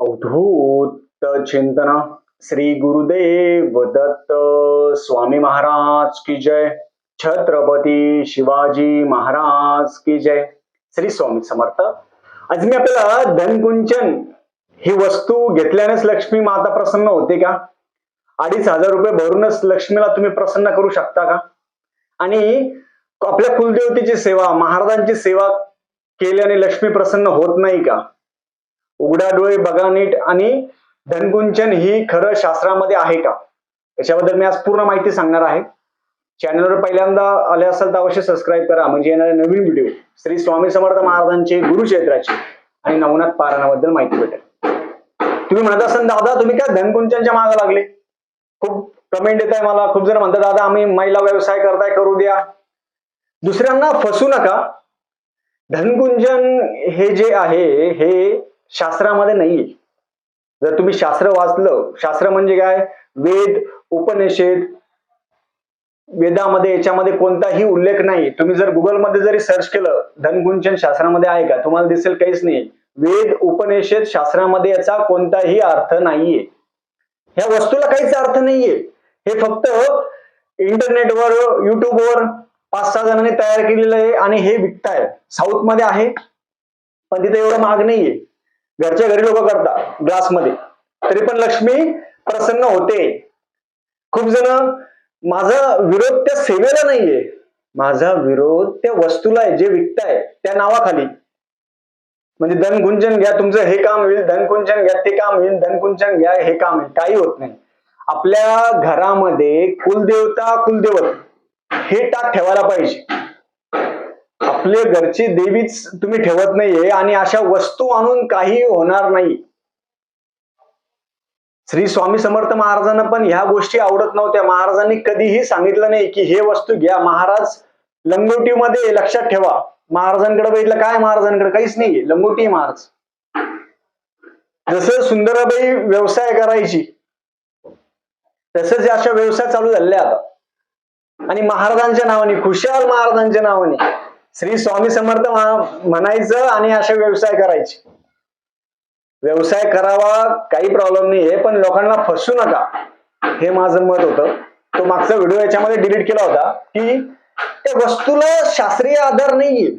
अवधूत चिंतन श्री गुरुदेव दत्त स्वामी महाराज की जय। छत्रपती शिवाजी महाराज की जय। श्री स्वामी समर्थ। आज मी आपल्याला धनकुंचन ही वस्तू घेतल्यानेच लक्ष्मी माता प्रसन्न होते का? अडीच हजार रुपये भरूनच लक्ष्मीला तुम्ही प्रसन्न करू शकता का? आणि आपल्या कुलदेवतेची सेवा महाराजांची सेवा केल्याने लक्ष्मी प्रसन्न होत नाही का? उघडा डोळे बघा नीट आणि धनकुंचन ही खरं शास्त्रामध्ये आहे का? याच्याबद्दल मी आज पूर्ण माहिती सांगणार आहे. चॅनलवर पहिल्यांदा आले असाल तर अवश्य सबस्क्राईब करा. म्हणजे येणारे नवीन व्हिडिओ श्री स्वामी समर्थ महाराजांचे गुरुक्षेत्राचे आणि नवनाथ पारायणाबद्दल माहिती भेटेल. तुम्ही म्हणत असाल दादा तुम्ही काय धनकुंचनच्या मागे लागले? खूप कमेंट येत आहे मला. खूप जण म्हणतात दादा आम्ही महिला व्यवसाय करताय करू द्या. दुसऱ्यांना फसू नका. धनकुंजन हे जे आहे हे शास्त्रामध्ये नाहीये जर तुम्ही शास्त्र वाचलं शास्त्र म्हणजे काय? वेद उपनिषेद वेदामध्ये याच्यामध्ये कोणताही उल्लेख नाही. तुम्ही जर गुगलमध्ये जरी सर्च केलं धनगुंचन शास्त्रामध्ये आहे का? तुम्हाला दिसेल काहीच नाही. वेद उपनिषेद शास्त्रामध्ये याचा कोणताही अर्थ नाहीये. ह्या वस्तूला काहीच अर्थ नाहीये. हे फक्त इंटरनेटवर युट्यूबवर पाच सहा जणांनी तयार केलेलं आहे आणि हे विकताय. साऊथमध्ये आहे पण तिथे एवढं महाग नाहीये. घरच्या घरी लोक करतात ग्लासमध्ये तरी पण लक्ष्मी प्रसन्न होते. खूप जण माझा विरोध त्या सेवेला नाहीये. माझा विरोध त्या वस्तूला आहे जे विकताय त्या नावाखाली. म्हणजे धनकुंचन घ्या तुमचं हे काम होईल धनकुंचन घ्या ते काम होईल धनकुंचन घ्या हे काम होईल काही होत नाही. आपल्या घरामध्ये कुलदेवता कुलदेवत. हे टाक ठेवायला पाहिजे. आपले घरची देवीच तुम्ही ठेवत नाहीये आणि अशा वस्तू आणून काही होणार नाही. श्री स्वामी समर्थ महाराजांना पण ह्या गोष्टी आवडत नव्हत्या. महाराजांनी कधीही सांगितलं नाही की हे वस्तू घ्या. महाराज लंगोटीमध्ये लक्षात ठेवा. महाराजांकडे बघितलं काय महाराजांकडे? काहीच नाही लंगोटी महाराज. जसं सुंदराबाई व्यवसाय करायची तसंच अशा व्यवसाय चालू झाले आता आणि महाराजांच्या नावाने खुशाल महाराजांच्या नावाने. श्री स्वामी समर्थ म्हणायचं आणि असे व्यवसाय करायचे. व्यवसाय करावा काही प्रॉब्लेम नाहीये पण लोकांना फसू नका. हे माझं मत होतं. तो मागचा व्हिडिओ याच्यामध्ये डिलीट केला होता की त्या वस्तूला शास्त्रीय आधार नाहीये.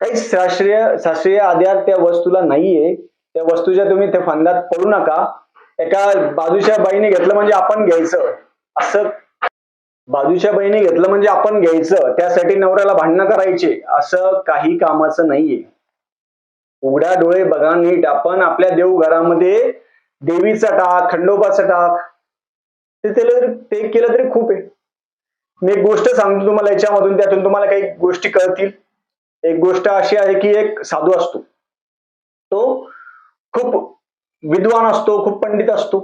काही शास्त्रीय शास्त्रीय आधार त्या वस्तूला नाहीये. त्या वस्तूच्या तुम्ही त्या फंदात पडू नका. एका बाजूच्या बाईने घेतलं म्हणजे आपण घ्यायचं. असं बाजूच्या बहिणी घेतलं म्हणजे आपण घ्यायचं त्यासाठी नवऱ्याला भांडणं करायचे असं काही कामाचं नाहीये. उघड्या डोळे बघा नीट. आपण आपल्या देवघरामध्ये देवीचा टाक खंडोबाचा टाक ते ते केलं तरी खूप आहे. मी एक गोष्ट सांगतो तुम्हाला याच्यामधून त्यातून तुम्हाला काही गोष्टी कळतील. एक गोष्ट अशी आहे की एक साधू असतो. तो खूप विद्वान असतो खूप पंडित असतो.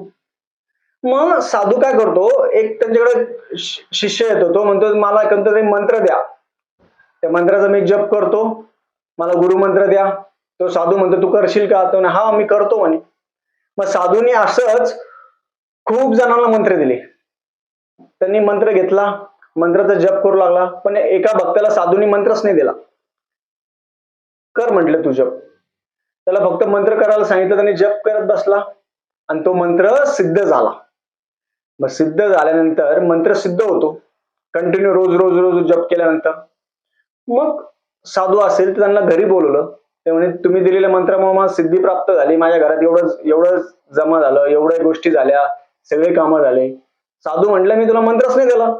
मग साधू काय करतो? एक त्यांच्याकडे शिष्य येतो. तो म्हणतो मला कोणतं तरी मंत्र द्या. त्या मंत्राचा मी जप करतो. मला गुरुमंत्र द्या. तो साधू म्हणतो तू करशील का? तो हा मी करतो म्हणे. मग साधूने असंच खूप जणांना मंत्र दिले. त्यांनी मंत्र घेतला. मंत्राचा जप करू लागला. पण एका भक्ताला साधूने मंत्रच नाही दिला. कर म्हटलं तू जप. त्याला फक्त मंत्र करायला सांगितलं. त्यांनी जप करत बसला. आणि तो मंत्र सिद्ध झाला. मग सिद्ध झाल्यानंतर मंत्र सिद्ध होतो. कंटिन्यू रोज रोज रोज जप केल्यानंतर. मग साधू असेल तर त्यांना घरी बोलवलं. ते म्हणे तुम्ही दिलेल्या मंत्रामुळे मला सिद्धी प्राप्त झाली. माझ्या घरात एवढं एवढं जमा झालं एवढ्या गोष्टी झाल्या सगळे कामं झाले. साधू म्हटलं मी तुला मंत्रच नाही दिला.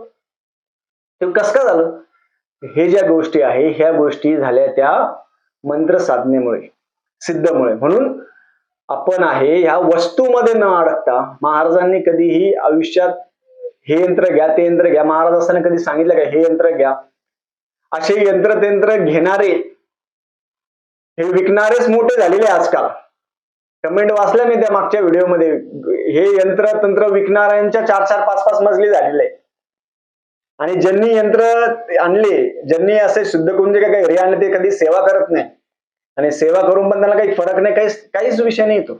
ते कसं का झालं? हे ज्या गोष्टी आहे ह्या गोष्टी झाल्या त्या मंत्र साधनेमुळे सिद्धमुळे. म्हणून आपण आहे ह्या वस्तूमध्ये न अडकता महाराजांनी कधीही आयुष्यात हे यंत्र घ्या ते यंत्र घ्या. महाराज असताना कधी सांगितलं का हे यंत्र घ्या. असे यंत्र तंत्र घेणारे हे विकणारेच मोठे झालेले आजकाल. कमेंट वाचल्या मी त्या मागच्या व्हिडिओमध्ये. हे यंत्र तंत्र विकणाऱ्यांच्या चार चार पाच पाच मजली झालेले आहे आणि ज्यांनी यंत्र आणले ज्यांनी असे शुद्ध कुंज काही घरी आणले ते कधी सेवा करत नाही आणि सेवा करून पण त्यांना काही फरक नाही काहीच काहीच विषय नाही येतो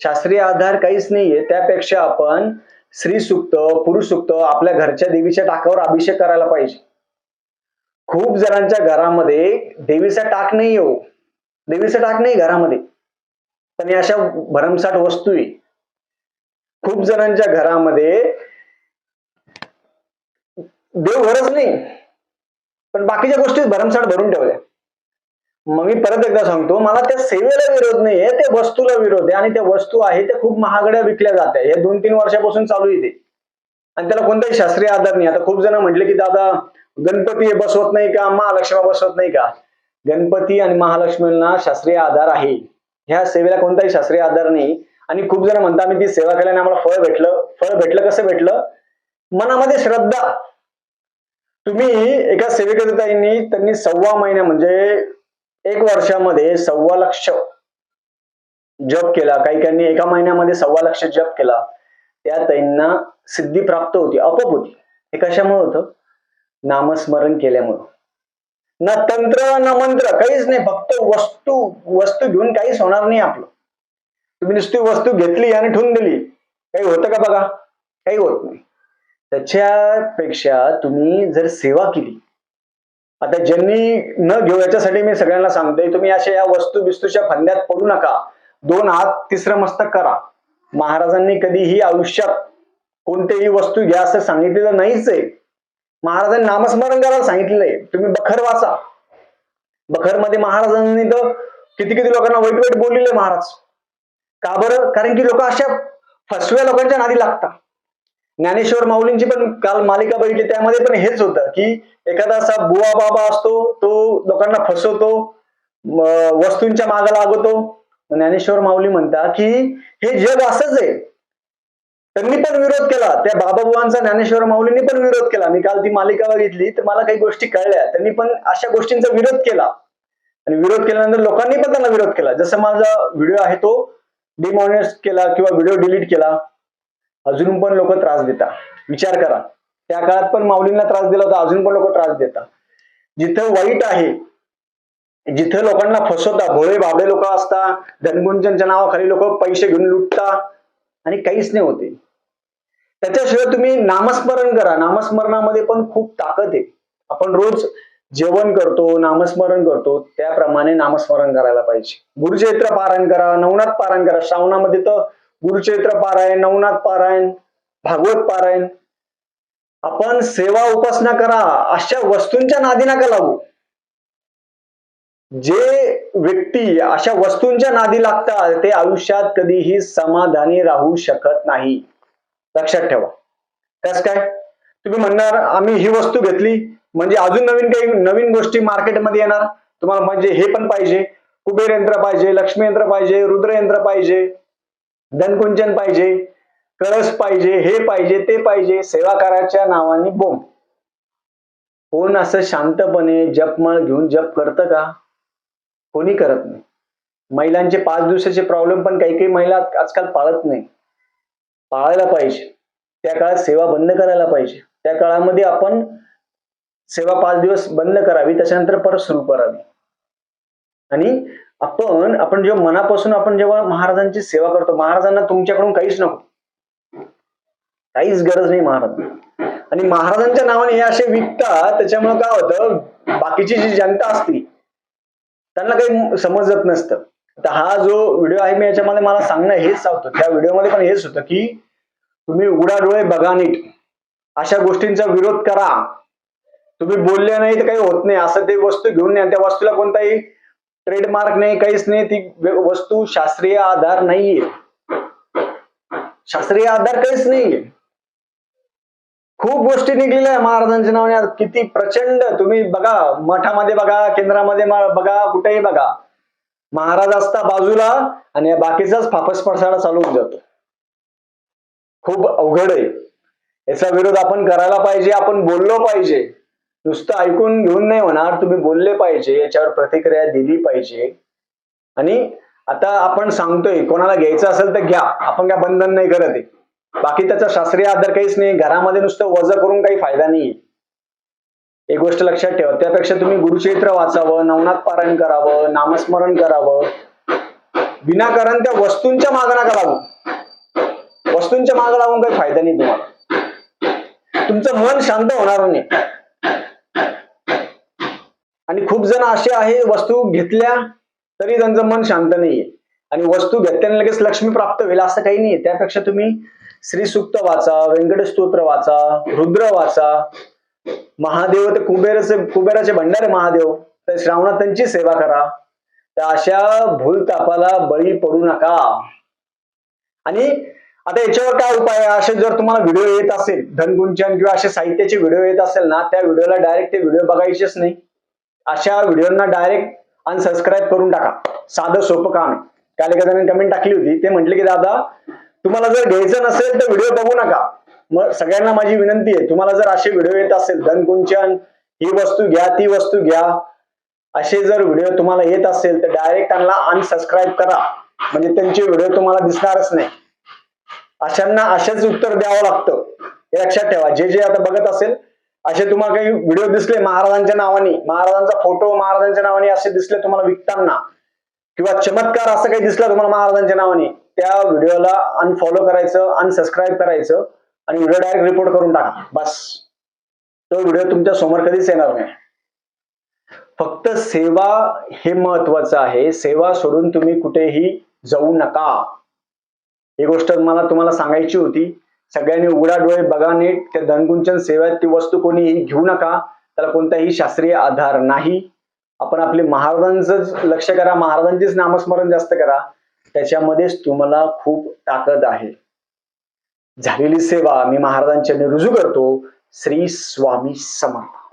शास्त्रीय आधार काहीच नाहीये. त्यापेक्षा आपण स्त्री सुक्त पुरुष सुक्त आपल्या घरच्या देवीच्या टाकावर अभिषेक करायला पाहिजे. खूप जणांच्या घरामध्ये देवीचा टाक नाही हो. देवीचा टाक नाही घरामध्ये. पण या अशा भरमसाठ वस्तू आहे. खूप जणांच्या घरामध्ये देव घरच नाही. पण बाकीच्या गोष्टीत भरमसाठ भरून ठेवल्या. मग मी परत एकदा सांगतो मला त्या सेवेला विरोध नाहीये त्या वस्तूला विरोध आहे. आणि त्या वस्तू आहे त्या खूप महागड्या विकल्या जात्या. हे दोन तीन वर्षापासून चालू येते आणि त्याला कोणताही शास्त्रीय आधार नाही. आता खूप जण म्हटले की दादा गणपती बसवत नाही का? महालक्ष्मी बसवत नाही का? गणपती आणि महालक्ष्मींना शास्त्रीय आधार आहे. ह्या सेवेला कोणताही शास्त्रीय आधार नाही. आणि खूप जण म्हणतात आम्ही ती सेवा केल्याने आम्हाला फळ भेटलं. फळ भेटलं कसं भेटलं? मनामध्ये श्रद्धा. तुम्ही एका सेवेकरिताईंनी त्यांनी सव्वा महिन्या म्हणजे एक वर्षामध्ये सव्वा लक्ष जप केला. काही काही एका महिन्यामध्ये सव्वा लक्ष जप केला. त्या त्यांना सिद्धी प्राप्त होती अपप होती. हे कशामुळे होतं? नामस्मरण केल्यामुळं. ना तंत्र ना मंत्र काहीच नाही. फक्त वस्तू वस्तू घेऊन काहीच होणार नाही आपलं. तुम्ही नुसती वस्तू घेतली आणि ठेवून दिली. काही होतं का बघा? काही होत नाही. त्याच्यापेक्षा तुम्ही जर सेवा केली आता ज्यांनी न घेऊ याच्यासाठी मी सगळ्यांना सांगतोय तुम्ही अशा या वस्तू बिस्तूच्या फंद्यात पडू नका. दोन हात तिसरं मस्तक करा. महाराजांनी कधीही आयुष्यात कोणतेही वस्तू घ्या असं सांगितलेलं नाहीच आहे. महाराजांनी नामस्मरण करायला सांगितलंय तुम्ही बखर वाचा. बखरमध्ये महाराजांनी तर किती किती लोकांना वाईट वाईट बोललेले महाराज. का बरं? कारण की लोक अशा फसव्या लोकांच्या नादी लागतात. ज्ञानेश्वर माऊलींची पण काल मालिका बघितली त्यामध्ये पण हेच होतं की एखादा असा बुवा बाबा असतो तो लोकांना फसवतो वस्तूंच्या मागे लागतो. ज्ञानेश्वर माऊली म्हणता की हे जग असंच आहे. त्यांनी पण विरोध केला. त्या बाबाबुवांचा ज्ञानेश्वर माऊलींनी पण विरोध केला. मी काल ती मालिका बघितली तर मला काही गोष्टी कळल्या. त्यांनी पण अशा गोष्टींचा विरोध केला. आणि विरोध केल्यानंतर लोकांनी पण त्यांना विरोध केला. जसं माझा व्हिडिओ आहे तो डिमॉनिटाईज केला किंवा व्हिडिओ डिलीट केला. अजून पण लोक त्रास देतात. विचार करा. त्या काळात पण माऊलींना त्रास दिला होता अजून पण लोक त्रास देतात. जिथं वाईट आहे जिथं लोकांना फसवता भोळे बाबळे लोक असतात धनगुंजनच्या नावाखाली लोक पैसे घेऊन लुटता आणि काहीच नाही होते त्याच्याशिवाय तुम्ही नामस्मरण करा. नामस्मरणामध्ये पण खूप ताकद आहे. आपण रोज जेवण करतो नामस्मरण करतो त्याप्रमाणे नामस्मरण करायला पाहिजे. गुरुचैत्र पारायण करा नवनाथ पारायण करा. श्रावणामध्ये तर गुरुचैत्र पारायण नवनाथ पारायण भागवत पारायण. आपण सेवा उपासना करा अशा वस्तूंच्या नादी नका लागू. जे व्यक्ती अशा वस्तूंच्या नादी लागतात ते आयुष्यात कधीही समाधानी राहू शकत नाही. लक्षात ठेवा. त्यास काय? तुम्ही म्हणणार आम्ही ही वस्तू घेतली म्हणजे अजून नवीन काही नवीन गोष्टी मार्केटमध्ये येणार? तुम्हाला म्हणजे हे पण पाहिजे कुबेर यंत्र पाहिजे लक्ष्मी यंत्र पाहिजे रुद्र यंत्र पाहिजे धनकुंचन पाहिजे कळस पाहिजे हे पाहिजे ते पाहिजे सेवाकाराच्या नावाने बोंब कोण असं शांतपणे जपमळ घेऊन जप करतं का? कोणी करत नाही. महिलांचे पाच दिवसाचे प्रॉब्लेम पण काही काही महिला आजकाल पाळत नाही. पाळायला पाहिजे. त्या काळात सेवा बंद करायला पाहिजे. त्या काळामध्ये आपण सेवा पाच दिवस बंद करावी त्याच्यानंतर परत सुरू करावी. आणि आपण आपण जेव्हा मनापासून आपण जेव्हा महाराजांची सेवा करतो महाराजांना तुमच्याकडून काहीच नको. काहीच गरज नाही महाराज. आणि महाराजांच्या नावाने हे असे विकतात त्याच्यामुळे काय होतं? बाकीची जी जनता असती त्यांना काही समजत नसतं. तर हा जो व्हिडिओ आहे मी याच्यामध्ये मला सांगणं हेच सांगतो त्या व्हिडिओमध्ये पण हेच होतं की तुम्ही उघडा डोळे बघा नीट. अशा गोष्टींचा विरोध करा. तुम्ही बोलले नाही तर काही होत नाही. असं ते वस्तू घेऊन या. त्या वस्तूला कोणताही ट्रेडमार्क नाही काहीच नाही ती वस्तू शास्त्रीय आधार नाहीये. शास्त्रीय आधार काहीच नाहीये. खूप गोष्टी निघलेल्या आहे महाराजांच्या नावाने. किती प्रचंड तुम्ही बघा मठामध्ये बघा केंद्रामध्ये बघा कुठेही बघा. महाराज असता बाजूला आणि या बाकीचाच फापस पडसाडा चालू होऊन जातो. खूप अवघड आहे. याचा विरोध आपण करायला पाहिजे आपण बोललो पाहिजे. नुसतं ऐकून घेऊन नाही होणार. तुम्ही बोलले पाहिजे याच्यावर प्रतिक्रिया दिली पाहिजे. आणि आता आपण सांगतोय कोणाला घ्यायचं असेल तर घ्या. आपण काय बंधन नाही करत आहे. बाकी त्याचा शास्त्रीय आधार काहीच नाही. घरामध्ये नुसतं वज करून काही फायदा नाही एक गोष्ट लक्षात ठेवा. त्यापेक्षा तुम्ही गुरुचरित्र वाचावं नवनाथ पारायण करावं नामस्मरण करावं. विनाकारण त्या वस्तूंच्या मागं लागू. वस्तूंच्या मागं लागून काही फायदा नाही तुम्हाला. तुमचं मन शांत होणार नाही. आणि खूप जण असे आहे वस्तू घेतल्या तरी त्यांचं मन शांत नाहीये. आणि वस्तू घेतल्याने लगेच लक्ष्मी प्राप्त होईल असं काही नाही त्यापेक्षा तुम्ही श्री सुक्त वाचा व्यंकट स्तोत्र वाचा रुद्र वाचा महादेव ते कुबेराचे कुबेराचे भंडारे महादेव तर श्रावणात त्यांची सेवा करा. तर अशा भूलतापाला बळी पडू नका. आणि आता याच्यावर काय उपाय आहे? असे जर तुम्हाला व्हिडिओ येत असेल धनगुंचन किंवा असे साहित्याचे व्हिडिओ येत असेल ना त्या व्हिडिओला डायरेक्ट ते व्हिडिओ बघायचेच नाही. अशा व्हिडिओना डायरेक्ट अनसबस्क्राईब करून टाका. साधं सोपं काम आहे. काल एका जणांनी कमेंट टाकली होती. ते म्हटले की दादा तुम्हाला जर घ्यायचं नसेल तर व्हिडिओ बघू नका. मग सगळ्यांना माझी विनंती आहे तुम्हाला जर असे व्हिडिओ येत असेल धनकुंचन ही वस्तू घ्या ती वस्तू घ्या असे जर व्हिडिओ तुम्हाला येत असेल तर डायरेक्ट त्यांना अनसबस्क्राईब करा. म्हणजे त्यांचे व्हिडिओ तुम्हाला दिसणारच नाही. अशांना असेच उत्तर द्यावं लागतं. हे लक्षात ठेवा. जे जे आता बघत असेल असे तुम्हाला काही व्हिडिओ दिसले महाराजांच्या नावाने महाराजांचा फोटो महाराजांच्या नावाने असे दिसले तुम्हाला विकताना. किंवा चमत्कार असं काही दिसलं तुम्हाला महाराजांच्या नावाने त्या व्हिडिओला अनफॉलो करायचं अनसबस्क्राईब करायचं आणि व्हिडिओ डायरेक्ट रिपोर्ट करून टाका. बस. तो व्हिडिओ तुमच्यासमोर कधीच येणार नाही. फक्त सेवा हे महत्वाचं आहे. सेवा सोडून तुम्ही कुठेही जाऊ नका. ही गोष्ट मला तुम्हाला सांगायची होती. सगळ्यांनी उघडा डोळे बघा नीट. त्या धनगुंचन सेवेत ती वस्तू कोणीही घेऊ नका. त्याला कोणताही शास्त्रीय आधार नाही. आपण आपले महाराजांचंच लक्ष करा. महाराजांचेच नामस्मरण जास्त करा. त्याच्यामध्येच तुम्हाला खूप ताकद आहे. झालेली सेवा मी महाराजांच्या रुजू करतो. श्री स्वामी समर्थ.